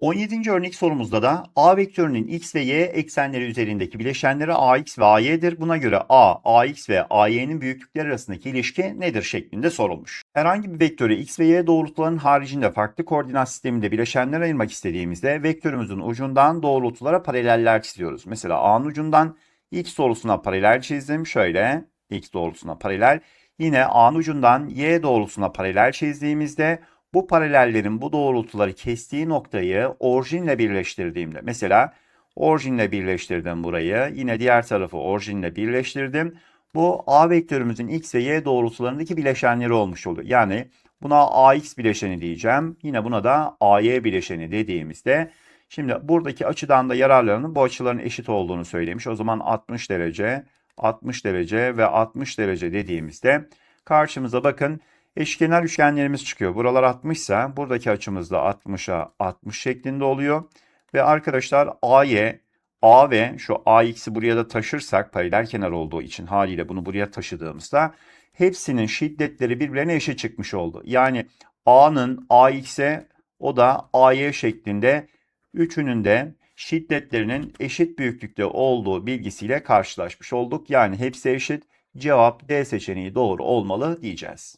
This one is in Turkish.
17. örnek sorumuzda da a vektörünün x ve y eksenleri üzerindeki bileşenleri ax ve ay'dir. Buna göre a, ax ve ay'nin büyüklükleri arasındaki ilişki nedir şeklinde sorulmuş. Herhangi bir vektörü x ve y doğrultularının haricinde farklı koordinat sisteminde bileşenler ayırmak istediğimizde vektörümüzün ucundan doğrultulara paraleller çiziyoruz. Mesela a'nın ucundan x doğrultusuna paralel çizdim. Şöyle x doğrultusuna paralel. Yine a'nın ucundan y doğrultusuna paralel çizdiğimizde bu paralellerin bu doğrultuları kestiği noktayı orijinle birleştirdiğimde mesela orijinle birleştirdim burayı. Yine diğer tarafı orijinle birleştirdim. Bu a vektörümüzün x ve y doğrultularındaki bileşenleri olmuş oluyor. Yani buna ax bileşeni diyeceğim. Yine buna da ay bileşeni dediğimizde şimdi buradaki açıdan da yararlarının bu açıların eşit olduğunu söylemiş. O zaman 60 derece, 60 derece ve 60 derece dediğimizde karşımıza bakın eşkenar üçgenlerimiz çıkıyor. Buralar 60 ise buradaki açımız da 60'a 60 şeklinde oluyor. Ve arkadaşlar AY, A ve şu AX'i buraya da taşırsak paralel kenar olduğu için haliyle bunu buraya taşıdığımızda hepsinin şiddetleri birbirine eşit çıkmış oldu. Yani A'nın AX'e o da AY şeklinde üçünün de şiddetlerinin eşit büyüklükte olduğu bilgisiyle karşılaşmış olduk. Yani hepsi eşit. Cevap D seçeneği doğru olmalı diyeceğiz.